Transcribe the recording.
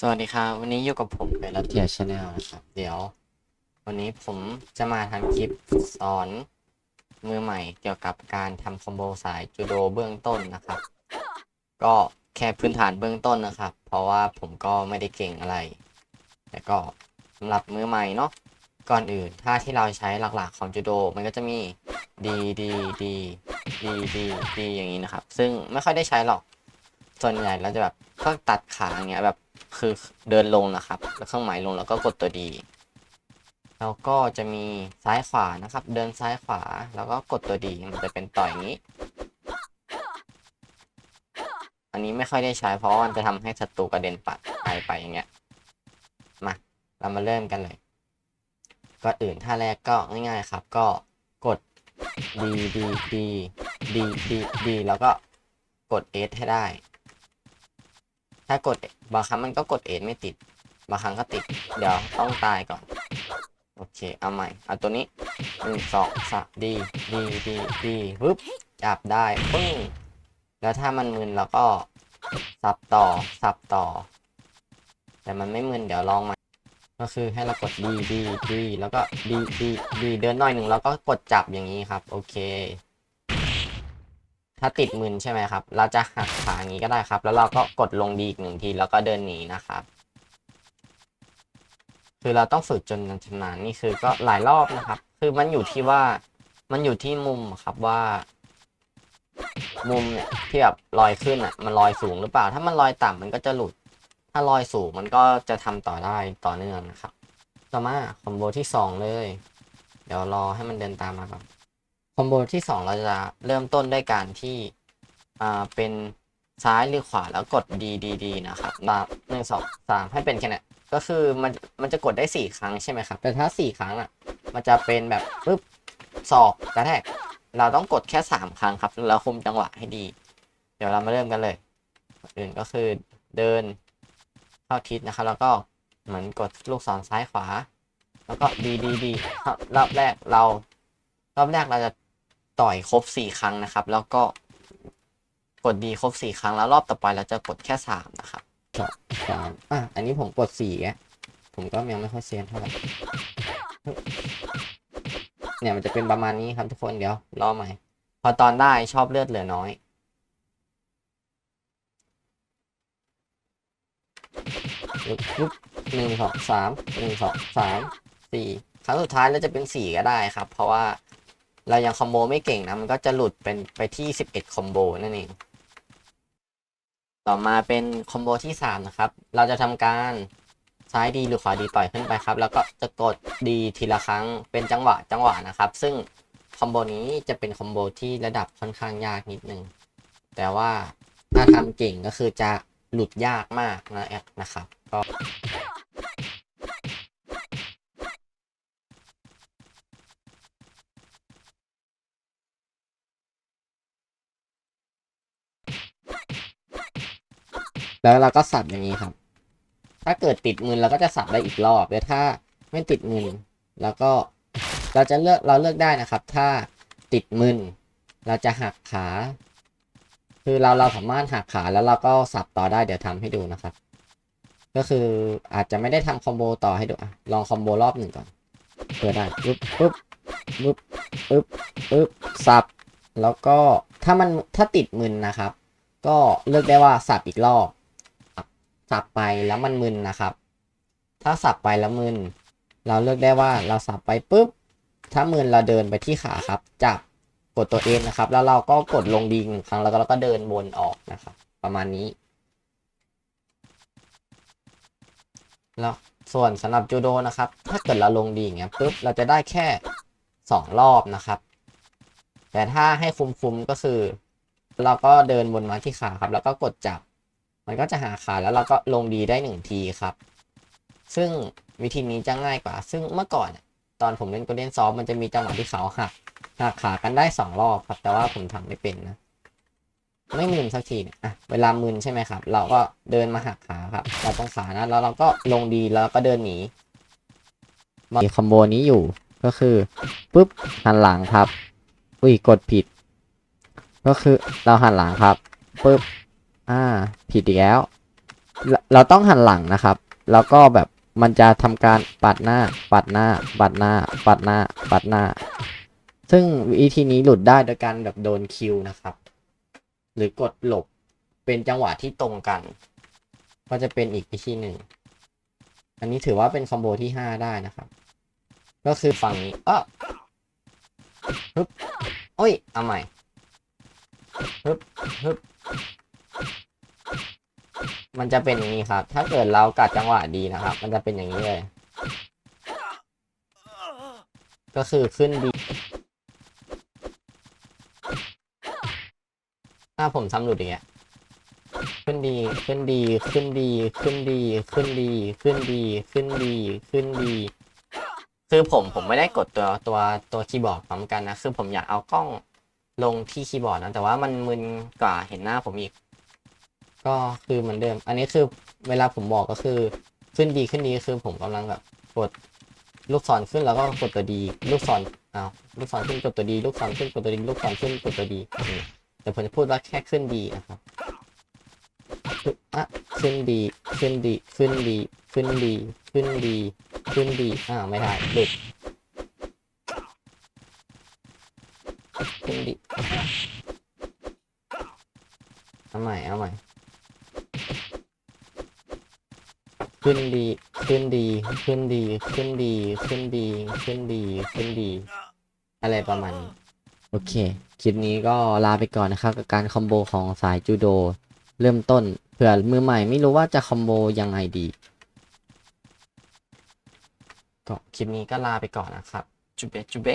สวัสดีครับวันนี้อยู่กับผมเป็นรัตเทียชาแนลนะครับ เดี๋ยว วันนี้ผมจะมาทำคลิปสอนมือใหม่เกี่ยวกับการทำคอมโบสายจูโดเบื้องต้นนะครับ ก็แค่พื้นฐานเบื้องต้นนะครับ เพราะว่าผมก็ไม่ได้เก่งอะไร แต่ก็สำหรับมือใหม่เนาะก่อนอื่นท่าที่เราใช้หลักๆของจูโด มันก็จะมีดีดีดีดีดีดีอย่างนี้นะครับ ซึ่งไม่ค่อยได้ใช้หรอกส่วนใหญ่เราจะแบบเพิ่งตัดขาเงี้ยแบบ คือเดินลงนะครับ แล้วเครื่องหมายลงแล้วก็กดตัวดี แล้วก็จะมีซ้ายขวานะครับ เดินซ้ายขวาแล้วก็กดตัวดีมันจะเป็นต่อยอย่างนี้ อันนี้ไม่ค่อยได้ใช้เพราะว่ามันจะทำให้ศัตรูกระเด็นปัดไปไปอย่างเงี้ย มา เรามาเริ่มกันเลยก่อนอื่นท่าแรกก็ง่ายๆครับ ก็กด D D D D D D แล้วก็กด S ให้ได้ ถ้ากดบางครั้งมันก็กด S ไม่ติด บางครั้งก็ติด เดี๋ยวต้องตายก่อน โอเค เอาใหม่ เอาตัวนี้หนึ่งสองสามดีดีดีดีปึ๊บจับได้ปึ้งแล้วถ้ามันมึนเราก็สับต่อสับต่อ แต่มันไม่มึนเดี๋ยวลองใหม่ก็คือให้เรากด D D D แล้วก็ D D D เดินหน่อยหนึ่งแล้วก็กดจับอย่างนี้ครับ โอเค ถ้าติดมึนใช่ไหมครับ เราจะหักขาอย่างนี้ก็ได้ครับ แล้วเราก็กดลงดีอีกหนึ่งทีแล้วก็เดินหนีนะครับ คือเราต้องฝึกจนชำนาญนี่คือก็หลายรอบนะครับ คือมันอยู่ที่ว่ามันอยู่ที่มุมครับว่า มุมเนี่ยที่แบบลอยขึ้นอะ มันลอยสูงหรือเปล่า ถ้ามันลอยต่ำมันก็จะหลุด ถ้าลอยสูงมันก็จะทำต่อได้ต่อเนื่องนะครับ ต่อมาคอมโบที่สองเลย เดี๋ยวรอให้มันเดินตามมาก่อน อมโบที่สองเราจะเริ่มต้นด้วยการที่อ่าเป็นซ้ายหรือขวาแล้วกด D D D นะครับนับหนึ่งสองสามให้เป็นแค่นั้นก็คือมันมันจะกดได้สี่ครั้งใช่ไหมครับ แต่ถ้าสี่ครั้งอะ มันจะเป็นแบบปึ๊บศอกกระแทก เราต้องกดแค่สามครั้งครับ แล้วคุมจังหวะให้ดี เดี๋ยวเรามาเริ่มกันเลยอนอื่นก็คือเดินเข้าทิศนะครับ แล้วก็เหมือนกดลูกศรซ้ายขวา แล้วก็ดีดีดีรอบแรกเรารอบแรกเราจะ ต่อยครบสี่ครั้งนะครับ แล้วก็กดดีครบสี่ครั้งแล้วรอบต่อไปเราจะกดแค่สามนะครับสองสามอะ อันนี้ผมกดสี่แกผมก็ยังไม่ค่อยเซียนเท่าไหร่เนี่ยมันจะเป็นประมาณนี้ครับทุกคนเดี๋ยวรอใหม่ พอตอนได้ชอบเลือดเหลือน้อยปึ๊บปึ๊บหนึ่งสองสามหนึ่งสองสามสี่ครั้งสุดท้ายเราจะเป็นสี่ก็ได้ครับ เพราะว่า เรายังคอมโบไม่เก่งนะ มันก็จะหลุดเป็นไปที่สิบเอ็ดคอมโบนั่นเอง ต่อมาเป็นคอมโบที่สามนะครับ เราจะทำการซ้ายดีหรือขวาดีต่อยขึ้นไปครับ แล้วก็จะกดดีทีละครั้งเป็นจังหวะจังหวะนะครับ ซึ่งคอมโบนี้จะเป็นคอมโบที่ระดับค่อนข้างยากนิดนึง แต่ว่าถ้าทำเก่งก็คือจะหลุดยากมากนะแอดนะครับ ก็ แล้วเราก็สับอย่างนี้ครับ ถ้าเกิดติดมือเราก็จะสับได้อีกรอบแต่ถ้าไม่ติดมือแล้วก็เราจะเลือกเราเลือกได้นะครับ ถ้าติดมือเราจะหักขา คือเราเราสามารถหักขาแล้วเราก็สับต่อได้เดี๋ยวทำให้ดูนะครับ ก็คืออาจจะไม่ได้ทำคอมโบต่อให้ดูอลองคอมโบรอบหนึ่งก่อนเปิดได้ปึ๊บปึ๊บปึ๊บปึ๊บปึ๊บสับแล้วก็ถ้ามันถ้าติดมึนนะครับ ก็เลือกได้ว่าสับอีกรอบ สับไปแล้วมันมึนนะครับ ถ้าสับไปแล้วมึน เราเลือกได้ว่าเราสับไปปุ๊บ ถ้ามึนเราเดินไปที่ขาครับ จับกดตัวเองนะครับ แล้วเราก็กดลงดีหนึ่งครั้งแล้วก็เราก็เดินวนออกนะครับ ประมาณนี้ แล้วส่วนสำหรับจูโดนะครับ ถ้าเกิดเราลงดีอย่างเงี้ยปุ๊บเราจะได้แค่สองรอบนะครับ แต่ถ้าให้คุมๆก็คือ เราก็เดินวนมาที่ขาครับ แล้วก็กดจับ มันก็จะหาขาแล้วเราก็ลงดีได้หนึ่งทีครับ ซึ่งวิธีนี้จะง่ายกว่า ซึ่งเมื่อก่อนตอนผมเล่นก็เล่นซอฟมันจะมีจังหวะที่เขาหักหักขากันได้สองรอบครับ แต่ว่าผมทำไม่เป็นนะไม่มึนสักทีเนี่ยอะเวลามึนใช่ไหมครับ เราก็เดินมาหักขาครับเราต้องขานะแล้วเราก็ลงดีแล้วก็เดินหนีมีคอมโบนี้อยู่ก็คือปุ๊บหันหลังครับ อุ้ยกดผิด ก็คือเราหันหลังครับปุ๊บ อ่า ผิดอีกแล้วเราเราต้องหันหลังนะครับ แล้วก็แบบมันจะทำการปัดหน้า ปัดหน้า ปัดหน้า ปัดหน้า ปัดหน้า ซึ่งวิธีนี้หลุดได้โดยการแบบโดนคิวนะครับ หรือกดหลบเป็นจังหวะที่ตรงกัน ก็จะเป็นอีกวิธีหนึ่ง อันนี้ถือว่าเป็นคอมโบที่ห้าได้นะครับ ก็คือฝั่งนี้เออฮึบโอ้ย เอาใหม่ฮึบฮึบ มันจะเป็นอย่างนี้ครับ ถ้าเกิดเรากัดจังหวะดีนะครับ มันจะเป็นอย่างนี้เลย ก็คือขึ้นดีถ้าผมทำหลุดอย่างเงี้ย ขึ้นดี ขึ้นดี ขึ้นดี ขึ้นดี ขึ้นดี ขึ้นดี ขึ้นดี ขึ้นดี คือผมผมไม่ได้กดตัวตัวตัวคีย์บอร์ดพร้อมกันนะ คือผมอยากเอากล้องลงที่คีย์บอร์ดนะ แต่ว่ามันมึนกว่าเห็นหน้าผมอีก ก็คือเหมือนเดิม อันนี้คือเวลาผมบอกก็คือขึ้นดีขึ้นดีคือผมกำลังแบบกดลูกศรขึ้นแล้วก็กดตัวดี ลูกศรอ้าวลูกศรขึ้นกดตัวดี ลูกศรขึ้นกดตัวดี ลูกศรขึ้นกดตัวดีแต่ผมจะพูดว่าแค่ขึ้นดีนะครับขึ้นอะขึ้นดีขึ้นดีขึ้นดีขึ้นดีขึ้นดีขึ้นดีอ่าไม่ได้หลุดขึ้นดีเอาใหม่เอาใหม่ ขึ้นดี ขึ้นดี ขึ้นดี ขึ้นดี ขึ้นดี ขึ้นดี ขึ้นดี อะไรประมาณนี้โอเค คลิปนี้ก็ลาไปก่อนนะครับกับการคอมโบของสายจูโด เริ่มต้นเผื่อมือใหม่ไม่รู้ว่าจะคอมโบยังไงดี ก็คลิปนี้ก็ลาไปก่อนนะครับ จุเบจุเบ